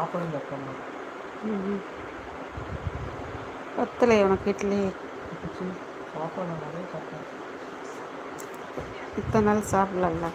சாப்பாடு சாப்பிட்டோம்மா பத்தலை உனக்கு இட்லி. பிடிச்சி சாப்பாடு நான் நிறைய சாப்பிட்டேன் இத்தனை நாள் சாப்பிடல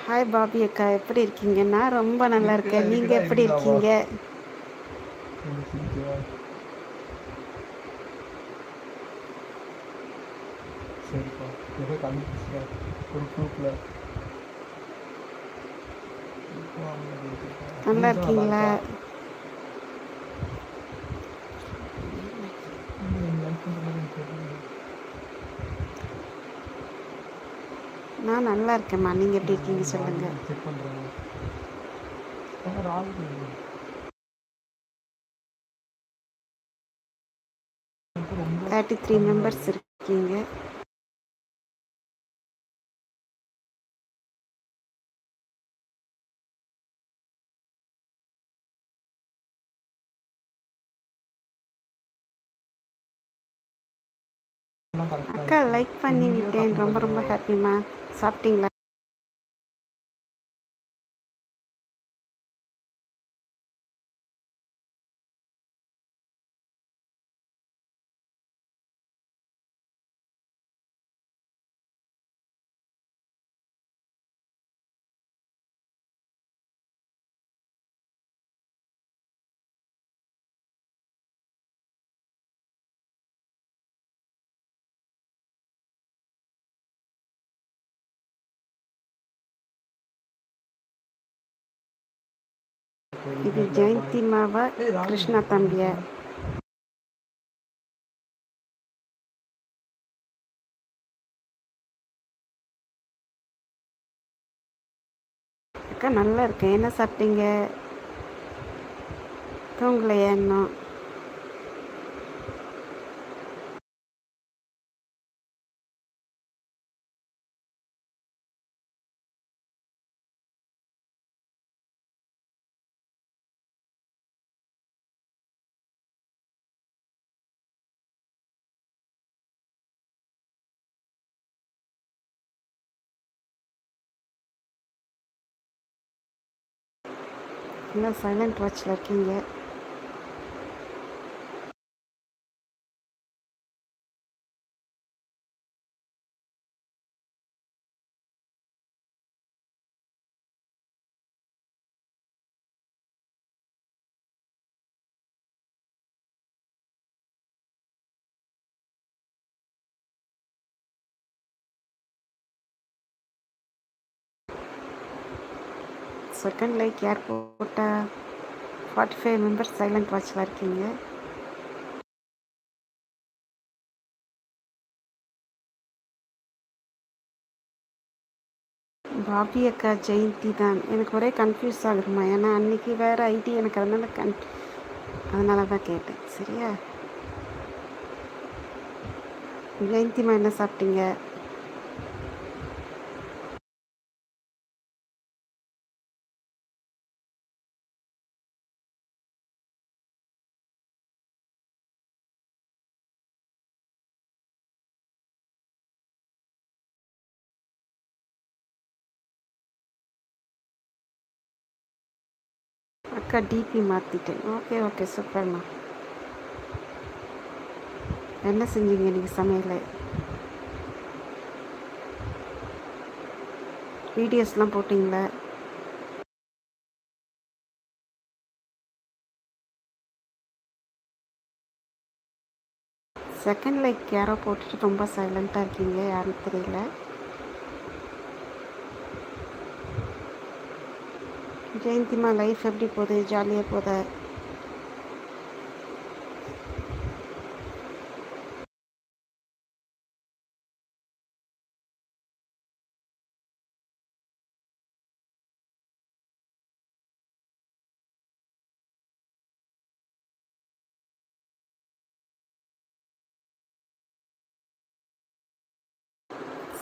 ஹாய் பாபி அக்கா எப்படி இருக்கீங்க? நான் ரொம்ப நல்லா இருக்கேன். நீங்கள் எப்படி இருக்கீங்க? எனக்கு சிரிக்குதா? சரிப்பா. ஏதோ கண்டுபிடிச்சிட்டேன் ஒரு ப்ரூஃபில் நல்லா இருக்கீங்களா? நான் நல்லா இருக்கேம்மா. நீங்கள் எப்படி இருக்கீங்க சொல்லுங்கள் செக் தேர்ட்டி த்ரீ மெம்பர்ஸ் இருக்கீங்க. அக்கா லைக் பண்ணி விட்டேன். ரொம்ப ரொம்ப ஹாப்பிம்மா சாப்பிட்டீங்களா? இது ஜெயந்தி மாவா கிருஷ்ணா தம்பியா. அக்கா நல்லா இருக்கேன். என்ன சாப்பிட்டீங்க? தூங்கலையா இன்னும்? இன்னும் சைலண்ட் வாட்சில் இருக்கீங்க. செகண்ட் லைக் யார் போட்ட ஃபார்ட்டி ஃபைவ் மெம்பர்ஸ் சைலண்ட் வாட்சில் இருக்கீங்க. பாபி அக்கா ஜெயந்தி தான். எனக்கு ஒரே கன்ஃபியூஸ் ஆகுதுமா ஏன்னா அன்னைக்கு வேறு ஐடி எனக்கு அதனால கன் அதனால தான் கேட்டேன். சரியா? ஜெயந்திமா என்ன சாப்பிட்டீங்க? அக்கா டிபி மாற்றிட்டேன் ஓகே ஓகே சூப்பர்ண்ணா என்ன செஞ்சீங்க நீங்கள் சமையல்? வீடியோஸ்லாம் போட்டிங்களா? செகண்ட் லைக் யாரோ போட்டுட்டு ரொம்ப சைலண்ட்டாக இருக்கீங்க யாருன்னு தெரியல. ஜெயந்திமா லைஃப் எப்படி போகுது? ஜாலியாக போதா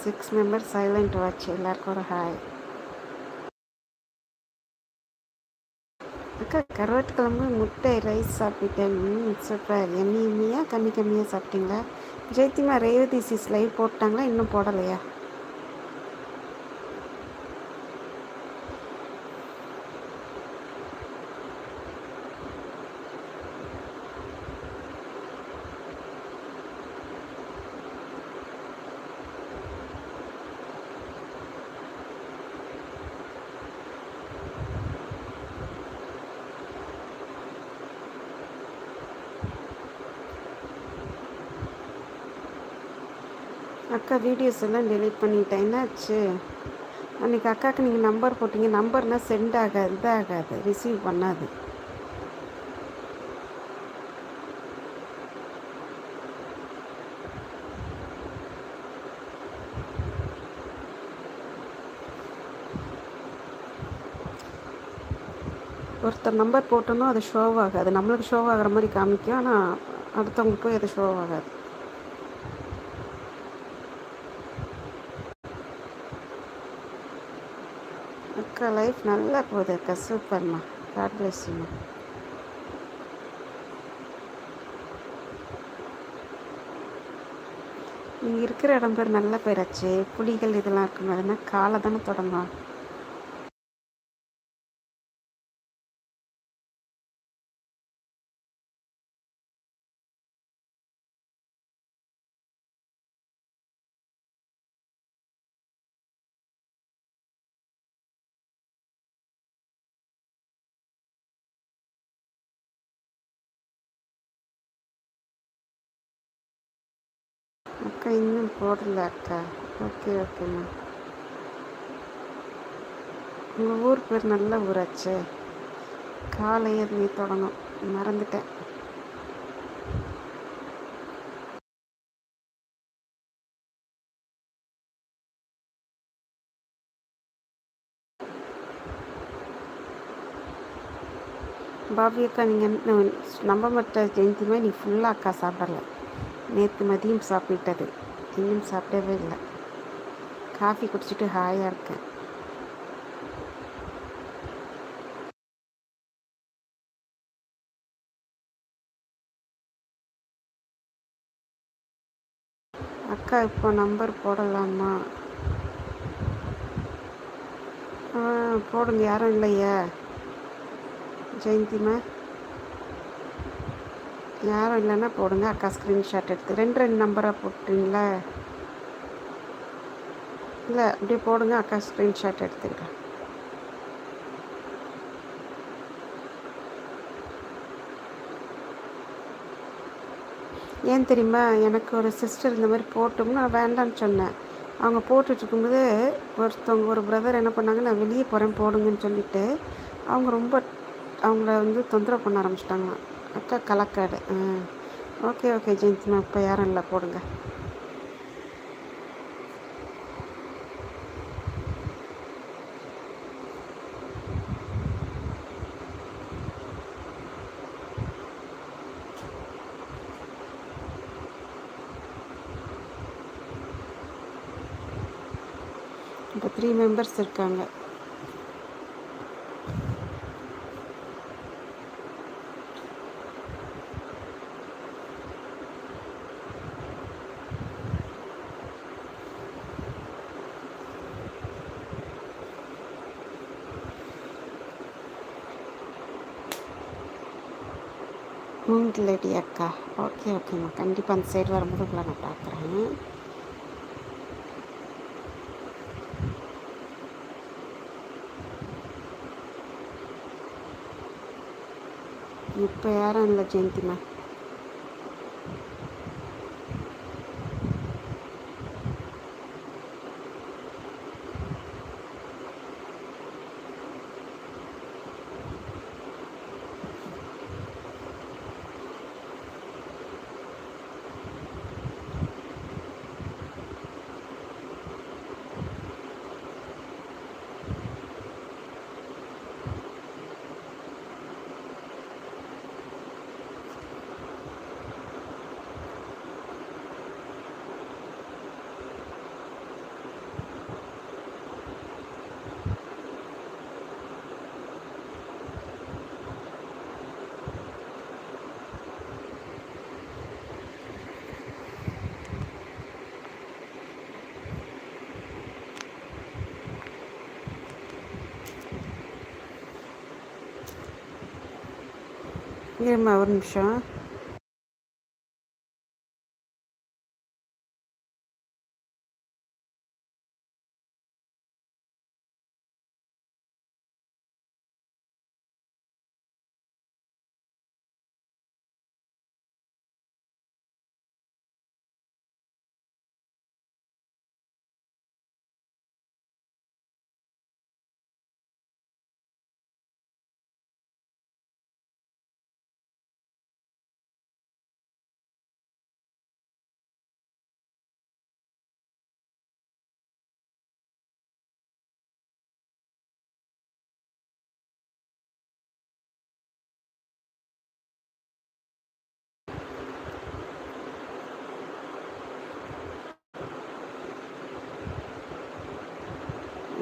சிக்ஸ் மெம்பர் சைலண்ட் வாட்ச் எல்லாருக்கும் ஒரு ஹாய் அக்கா கருவாட்டு முட்டை ரைஸ் சாப்பிட்டேன். சூப்பர் எம்மி எம்மியாக கம்மி கம்மியாக சாப்பிட்டீங்களா? ஜெயத்திமா ரேவதி சிஸ் லைவ் போட்டாங்களா? இன்னும் போடலையா? அக்கா வீடியோஸ் எல்லாம் டெலீட் பண்ணிட்டேன். என்னாச்சு? அன்றைக்கி அக்காவுக்கு நீங்கள் நம்பர் போட்டீங்க. நம்பர்னால் சென்ட் ஆகாது இதாகாது ரிசீவ் பண்ணாது. ஒருத்தர் நம்பர் போட்டோன்னா அது ஷோ ஆகாது. நம்மளுக்கு ஷோ ஆகிற மாதிரி காமிக்கும். ஆனால் அடுத்தவங்களுக்கு போய் அது ஷோ ஆகாது அக்கா லைஃப் நல்லா போகுது அக்கா. சூப்பர்மா. காட் பிளஸ்மா நீங்கள் இருக்கிற இடம் பேர் நல்ல பேராச்சு. புலிகள் இதெல்லாம் இருக்கும் அதுனா காலை தானே தொடங்கும். அக்கா இன்னும் போடல அக்கா. ஓகே ஓகேம்மா உங்கள் ஊர் பேர் நல்ல ஊராச்சே. காலையே நீ தொடங்கும் மறந்துட்டேன். பாபி அக்கா நீங்கள் நம்ப மாட்ட ஜெயந்தியுமே நீ ஃபுல்லாக அக்கா சாப்பிடல. நேற்று மதியம் சாப்பிட்டது. இன்னும் சாப்பிடவே இல்லை. காஃபி குடிச்சிட்டு ஹாயாக இருக்கேன். அக்கா இப்போ நம்பர் போடலாமா? போடுங்க. யாரும் இல்லையா? ஜெயந்திமா யாரும் இல்லைன்னா போடுங்க. அக்கா ஸ்க்ரீன்ஷாட் எடுத்து. ரெண்டு ரெண்டு நம்பராக போட்டுங்களா இல்லை அப்படியே போடுங்க. அக்கா ஸ்க்ரீன்ஷாட் எடுத்துக்கிறேன். ஏன் தெரியுமா? எனக்கு ஒரு சிஸ்டர் இந்த மாதிரி போட்டோம்னு நான் வேண்டான்னு சொன்னேன். அவங்க போட்டுட்ருக்கும்போது ஒருத்தவங்க ஒரு பிரதர் என்ன பண்ணாங்க நான் வெளியே போகிறேன் போடுங்கன்னு சொல்லிட்டு அவங்க ரொம்ப அவங்கள வந்து தொந்தரவு பண்ண ஆரம்பிச்சிட்டாங்களாம் அக்கா கலக்காடு. ஆ ஓகே ஓகே ஜெயந்திமா இப்போ யாரும் இல்லை போடுங்க. இப்போ த்ரீ மெம்பர்ஸ் இருக்காங்க. மூங்கிலடி அக்கா. ஓகே ஓகேம்மா கண்டிப்பாக அந்த சைடு வரும்போது உங்களை நான் பார்க்குறேன் இப்போ யாரும் இல்லை ஜெயந்திமா இருமா ஒரு நிமிஷம்.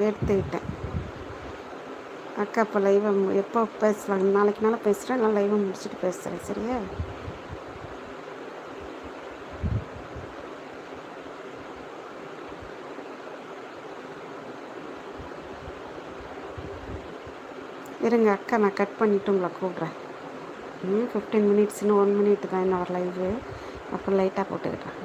எடுத்துக்கிட்டேன். அக்கா இப்போ லைவை எப்போ பேசலாம் நாளைக்கு நாளாக பேசுகிறேன் நான் லைவை முடிச்சுட்டு பேசுகிறேன் சரியா? இருங்க அக்கா நான் கட் பண்ணிவிட்டு உங்களை கூப்பிட்றேன். ம் ஃபிஃப்டீன் மினிட்ஸ் இன்னும் ஒன் மினிட் தான் என்ன ஒரு லைவு அப்புறம் லைட்டாக போட்டுக்கிட்டேன்